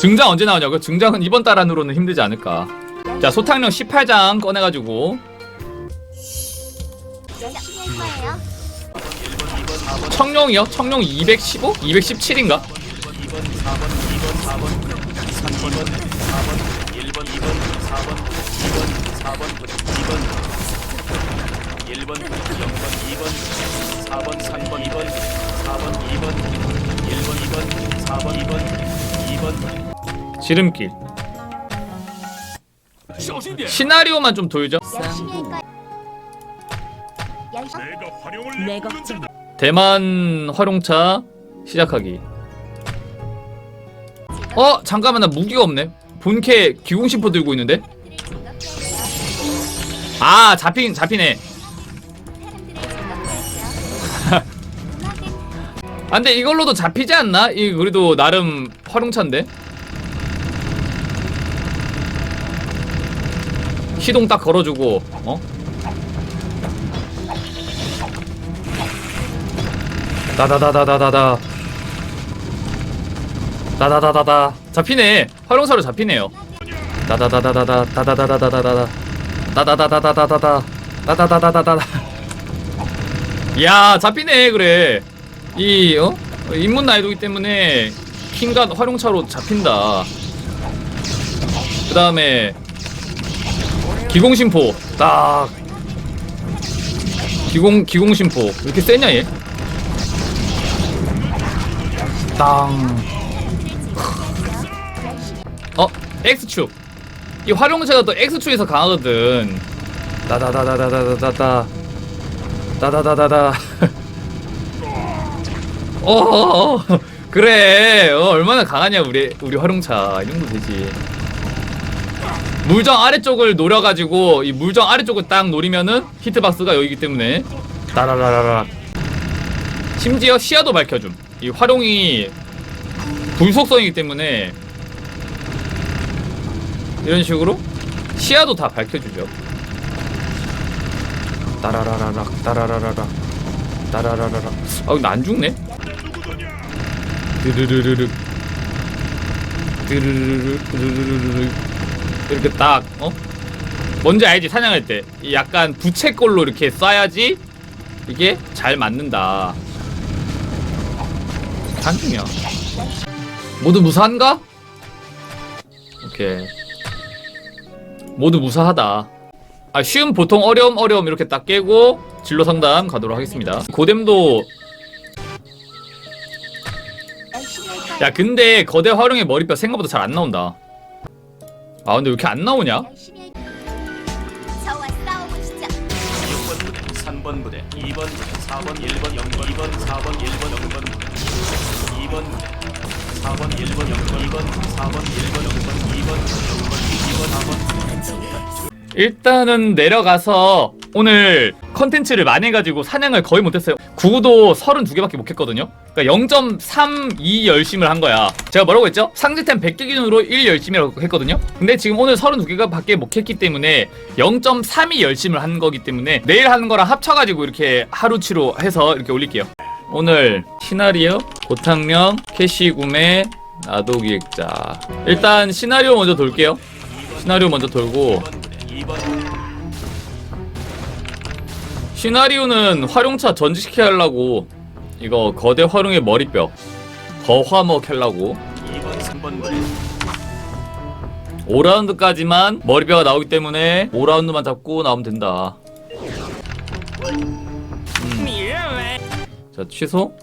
증장 언제 나오냐고요? 증장은 이번 달 안으로는 힘들지 않을까. 자, 소탕령 18장 꺼내가지고. 청룡이요? 청룡 215? 217인가? 지름길. 시나리오만 좀 돌죠. 대만 활용차 시작하기. 어 잠깐만 나 무기가 없네. 본캐 기공심포 들고 있는데. 아 잡힌 잡히네. 아, 근데 이걸로도 잡히지 않나? 이 그래도 나름 활용차인데. 시동 딱 걸어주고 어? 다다다다다다다. 다다다다다. 잡히네. 활용사로 잡히네요. 다다다다다다 다다다다다다다. 다다다다다다다. 다다다다다다다 야 잡히네 그래. 이 어? 인문 나이도기 때문에 킹과 활용차로 잡힌다. 그 다음에 기공심포 딱 기공 기공심포 왜 이렇게 세냐 얘? 땅. 어 X축. 이 활용체가 또 X축에서 강하거든. 다다다다다다다다. 다다다다다. 어, 어, 어. 그래. 어, 얼마나 강하냐 우리 우리 활용차 이 정도 되지. 물정 아래쪽을 노려가지고 이 물정 아래쪽을 딱 노리면은 히트박스가 여기기 때문에. 따라라라라. 심지어 시야도 밝혀줌. 이 활용이 불속성이기 때문에 이런 식으로 시야도 다 밝혀주죠. 따라라라락 따라라라락 따라라라락 아 근데 안 죽네? 드르르르르. 드르르르르 드르르르르 이렇게 딱 어? 뭔지 알지? 사냥할 때이 약간 부채꼴로 이렇게 쏴야지 이게 잘 맞는다. 한중이야. 모두 무사한가? 오케이. 모두 무사하다. 아 쉬움 보통 어려움 어려움 이렇게 딱 깨고 진로 상담 가도록 하겠습니다. 고뎀도. 야 근데 거대 활용의 머리뼈 생각보다 잘 안 나온다 아 근데 왜 이렇게 안 나오냐? 열심히 할 저와 싸워보시죠. 6번 부대, 3번 부대, 2번 부대, 4번, 1번, 0번, 2번, 4번, 1번, 0번, 2번 부대, 4번, 1번, 0번, 2번, 4번, 1번, 0번, 2번, 0번, 2번, 4번. 일단은 내려가서 오늘 컨텐츠를 많이 해가지고 사냥을 거의 못했어요. 구도 32개밖에 못 했거든요. 그러니까 0.32 열심을 한 거야. 제가 뭐라고 했죠? 상지템 100개 기준으로 1 열심이라고 했거든요. 근데 지금 오늘 32개가 밖에 못 했기 때문에 0.32 열심을 한 거기 때문에 내일 하는 거랑 합쳐가지고 이렇게 하루치로 해서 이렇게 올릴게요. 오늘 시나리오, 고탕명, 캐시 구매, 나도 기획자. 일단 시나리오 먼저 돌게요. 시나리오 먼저 돌고 2번 부대, 시나리오는 활용차 전지시켜 하려고 이거 거대 활용의 머리뼈 거화먹 하려고. 2번, 3번 부대, 5라운드까지만 머리뼈가 나오기 때문에 5라운드만 잡고 나오면 된다. 음. 자 취소.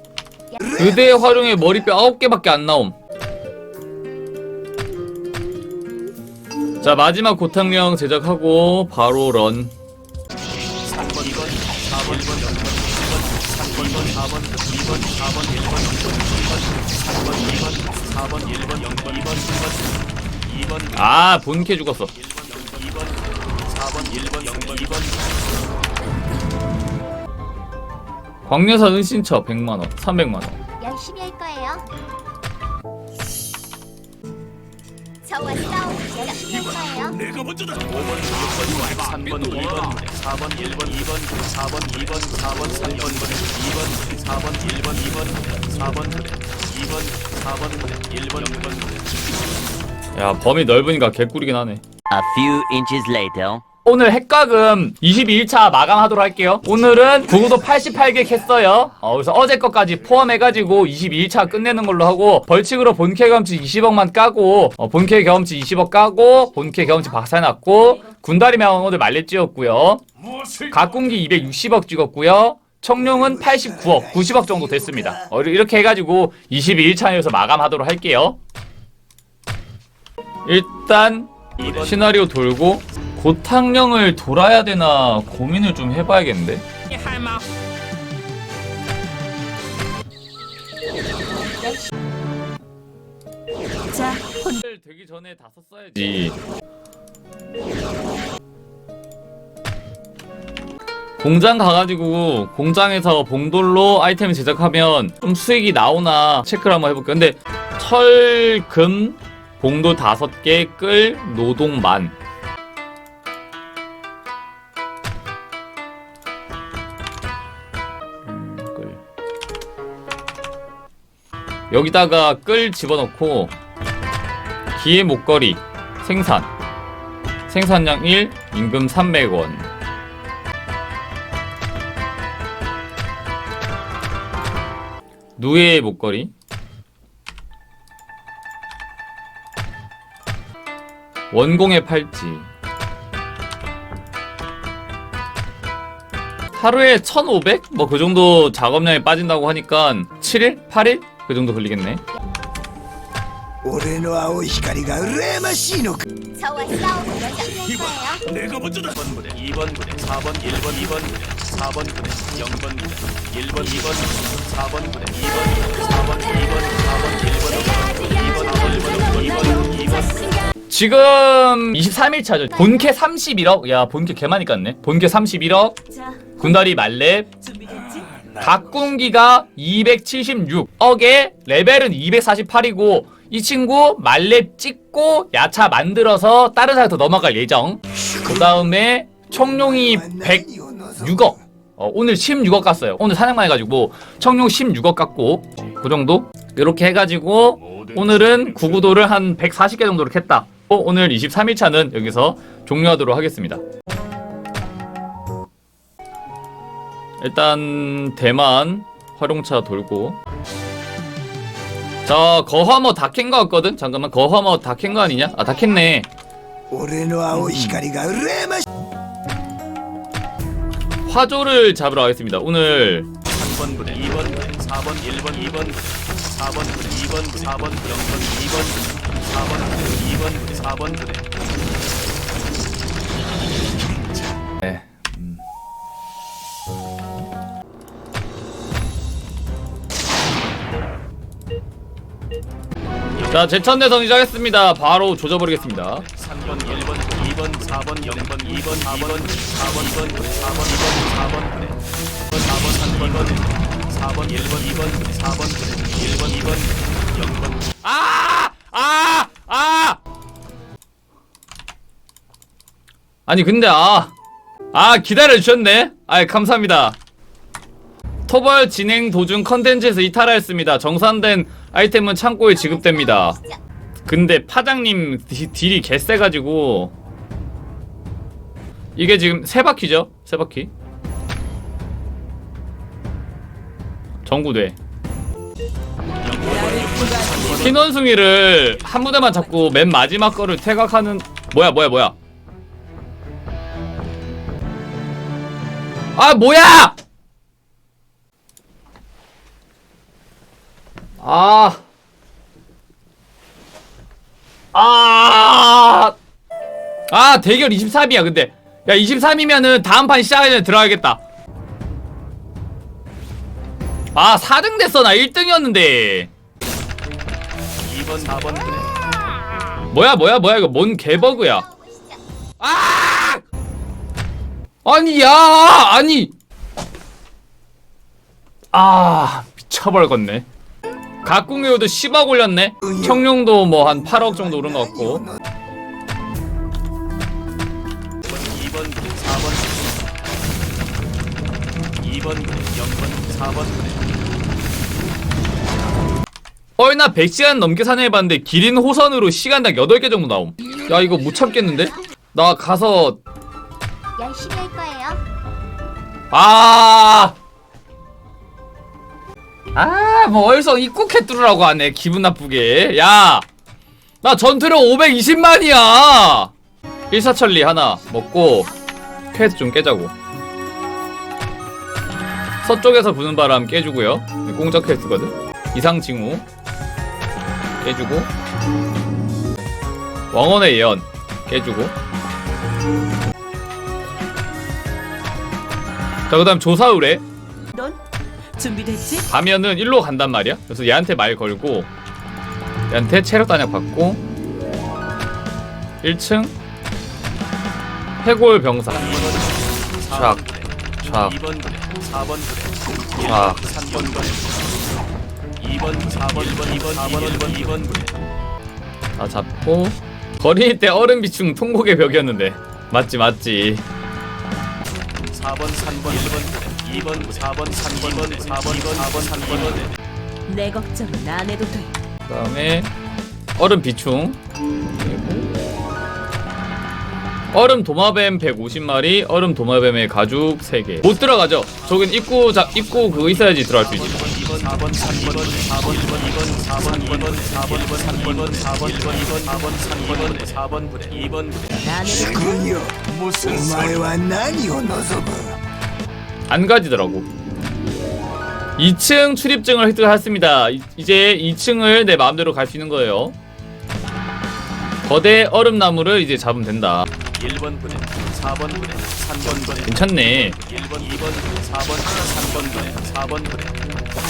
그대 활용의 머리뼈 9개밖에 안 나옴. 자 마지막 고탕령 제작하고 바로 런 4번, 2번, 4번, 1번, 2번, 2번, 3번, 2번, 3번, 1번, 0번, 2번, 2번, 2번, 아 본캐 죽었어 1번, 0번, 2번, 4번, 1번, 0번, 2번, 광녀사 은신처 100만원 300만원 열심히 할 거예요. 저와 싸워보시죠. 열심히 할 거예요. 5번, 6번, 3번, 2번, 4번, 1번, 2번, 4번, 2번, 4번, 3번, 2번, 4번, 1번, 2번, 4번, 2번, 4번, 4번 부대 1번 0번 부대 야 범위 넓으니까 개꿀이긴 하네 A few inches later. 오늘 핵각은 22일차 마감하도록 할게요. 오늘은 구구도 88개 했어요. 어, 그래서 어제 것까지 포함해가지고 22일차 끝내는 걸로 하고 벌칙으로 본캐 경험치 20억만 까고 어, 본캐 경험치 20억 까고 본캐 경험치 박살났고 군다리 오늘 말레 찍었고요. 각군기 260억 찍었고요. 청룡은 89억, 90억 정도 됐습니다. 어, 이렇게 해가지고 22일차에서 마감하도록 할게요. 일단 2번 시나리오 돌고 고탕령을 돌아야 되나 고민을 좀 해봐야겠는데. 자, 혼 되기 전에 다 썼어야지. 공장 가가지고 공장에서 봉돌로 아이템 제작하면 좀 수익이 나오나 체크를 한번 해볼게요. 근데 철, 금, 봉돌 다섯 개, 끌, 노동 만. 여기다가 끌 집어넣고 기의 목걸이 생산 생산량 1 임금 300원 누에의 목걸이 원공의 팔찌 하루에 1500? 뭐 그 정도 작업량이 빠진다고 하니까 7일? 8일? 그 정도 걸리겠네 俺の青い光が羨ましいのか 저와 싸우고 여자 거예요. 1번 부대 2번 부대 4번 1번 2번 부대 4번 부대 0번 부대 1번 2번 4번 부대 2번 4번 2번 4번 1번 2번 2번 2번 2번 지금 23일차죠. 본캐 31억. 야, 본캐 개 많이 깠네. 본캐 31억. 자, 군다리 말렙. 각군기가 276억에 레벨은 248이고 이 친구 말렙 찍고 야차 만들어서 다른 사람한테 넘어갈 예정. 그 다음에 청룡이 106억. 어, 오늘 16억 깠어요. 오늘 사냥만 해가지고 청룡 16억 깠고 그 정도 이렇게 해가지고 오늘은 구구도를 한 140개 정도로 캤다. 어, 오늘 23일차는 여기서 종료하도록 하겠습니다. 일단 대만 활용차 돌고 자 거하머 다 캔 거 같거든? 잠깐만 거하머 다 캔 거 아니냐? 아 다 캔네 음. 화조를 잡으러 가겠습니다 오늘 3번 부대, 2번 부대, 4번, 1번, 2번 4번 부대, 2번 부대, 4번, 0번, 2번 4번 부대, 2번 부대, 4번 부대. 네. 자 제천 대선 시작했습니다 바로 조져버리겠습니다 3번 1번 2번 4번 0번 2번 4번 4번 2번 4번 2번 4번 4번 3번 4번 1번 2번 4번 1번 2번 0번 아! 아! 아! 아니 근데 아. 아 기다려 주셨네. 아 감사합니다. 토벌 진행 도중 컨텐츠에서 이탈하였습니다. 정산된 아이템은 창고에 지급됩니다. 근데 파장님 디- 딜이 개쎄가지고 이게 지금 세 바퀴죠? 세 바퀴. 정구대. 신원숭이를 한 무대만 잡고 맨 마지막 거를 퇴각하는 뭐야 뭐야 뭐야 아 뭐야 아 아, 아, 대결 23이야, 근데. 야, 23이면은 다음 판 시작하기 전에 들어가야겠다. 아, 4등 됐어. 나 1등이었는데. 2번 4번 부대 뭐야 뭐야 뭐야 이거 뭔 개버그야 아 아니 야 아니 아 미쳐버렸네 각궁교도 10억 올렸네 청룡도 뭐 한 8억 정도 오른 것 같고 2번 부대 4번 부대 2번 부대 0번 4번 부대 얼나 100시간 넘게 사냥해봤는데 기린 호선으로 시간당 8개 정도 나옴 야 이거 못 참겠는데? 나 가서 열심히 할 거예요. 아. 아, 뭐 얼성 입국해 뚫으라고 하네. 기분 나쁘게. 야. 나 전투력 520만이야. 일사천리 하나 먹고 퀘스트 좀 깨자고. 서쪽에서 부는 바람 깨주고요. 공적 퀘스트거든. 이상 징후 깨주고. 왕원의 예언 깨주고. 자, 그다음 조사의뢰. 넌 준비됐지? 가면은 일로 간단 말이야. 그래서 얘한테 말 걸고 얘한테 체력 단약 받고 1층 해골 병사 촥, 촥. 2번 부대 4번 부대 아. 3번 부대 2번 4번 1번 2번 4번 1번 2번 부대 다 잡고 거리 때 얼음 비충 통곡의 벽이었는데 맞지 맞지 4번 3번 1번 부대 2번 4번 3번 2번 4번 2번 4번 3번 부대 내 걱정은 안 해도 돼. 그다음에 얼음 비충 얼음 도마뱀 150마리 얼음 도마뱀의 가죽 3개 못 들어가죠 저긴 입구 자, 입구 그거 있어야지 들어갈 수 있지 2번 4번 3번 4번 1번 2번 4번 2번 4번 1번 3번 4번 1번 2번 4번 3번 4번 부대 2번 부대 안 해도 돼. 君よお前は何を望む 안 가지더라고 2층 출입증을 획득했습니다 이- 이제 2층을 내 마음대로 갈 수 있는 거예요 거대 얼음나무를 이제 잡으면 된다 1번 부대 4번 부대 3번 부대 괜찮네 1번 2번 부대 4번 3번 부대 4번 부대 3번 부대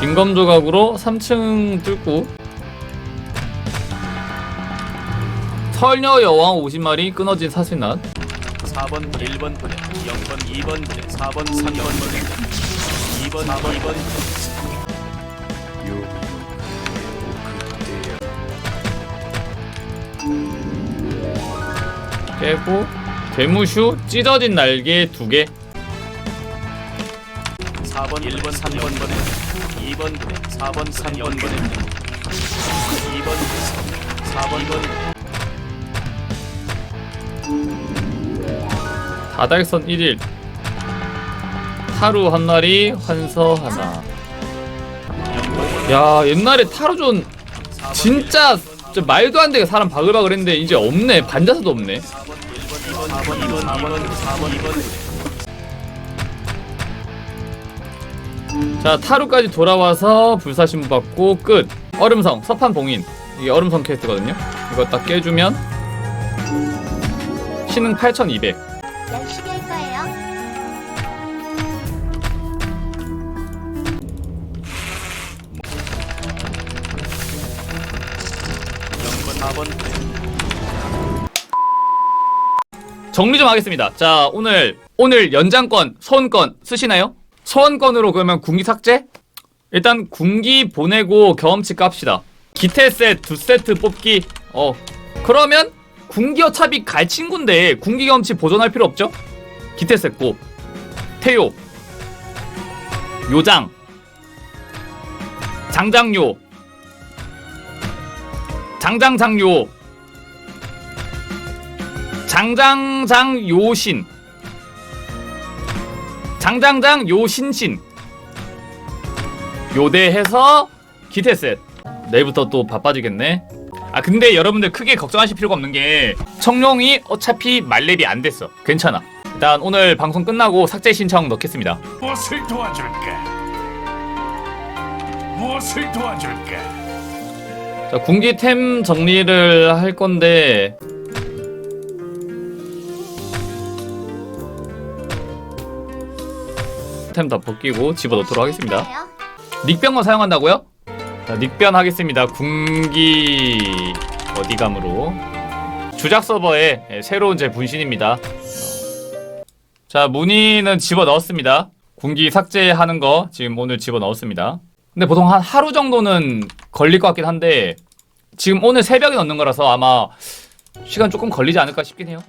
빈검 조각으로 3층 뚫고. 설녀 여왕 50마리 끊어진 사슬낫. 4번 1번 부대 0번 2번 부대 4번 3번 부대 2번 4번 2번 부대 깨고 괴무슈 찢어진 날개 2개 4번 1번 3번 부대 2번 부대 4번 3번 부대 2번 4번 2번 다달선 1일. 타루 한 마리 환서 하나. 야 옛날에 타루존 진짜 저 말도 안 되게 사람 바글바글 했는데 이제 없네. 반자사도 없네. 4번 2번 2번 4번 4번 2번 자 타루까지 돌아와서 불사신부 받고 끝 얼음성 서판 봉인 이게 얼음성 퀘스트거든요 이거 딱 깨주면 신흥 8200 열심히 할 거예요. 번 4번 부대 정리 좀 하겠습니다. 자, 오늘 오늘 연장권 소원권 쓰시나요? 소원권으로 그러면 군기 삭제? 일단 군기 보내고 경험치 깝시다. 기태 셋 두 세트 뽑기. 어. 그러면 군기 어차피 갈 친구인데 군기 경험치 보존할 필요 없죠? 기태 셋 고. 태요. 요장. 장장요. 장장장요. 장장장 요신 장장장 요신신. 요대해서 기태셋. 내일부터 또 바빠지겠네. 아 근데 여러분들 크게 걱정하실 필요가 없는 게 청룡이 어차피 말렙이 안 됐어. 괜찮아. 일단 오늘 방송 끝나고 삭제 신청 넣겠습니다. 무엇을 도와줄까? 무엇을 도와줄까? 자 군기템 정리를 할 건데 템 다 벗기고 집어넣도록 하겠습니다 거예요. 닉병만 사용한다고요? 자, 닉변 하겠습니다. 군기 어디감으로 주작 서버의 예, 새로운 제 분신입니다. 자, 문의는 집어 넣었습니다. 군기 삭제하는 거 지금 오늘 집어 넣었습니다. 근데 보통 한 하루 정도는 걸릴 것 같긴 한데 지금 오늘 새벽에 넣는 거라서 아마 시간 조금 걸리지 않을까 싶긴 해요.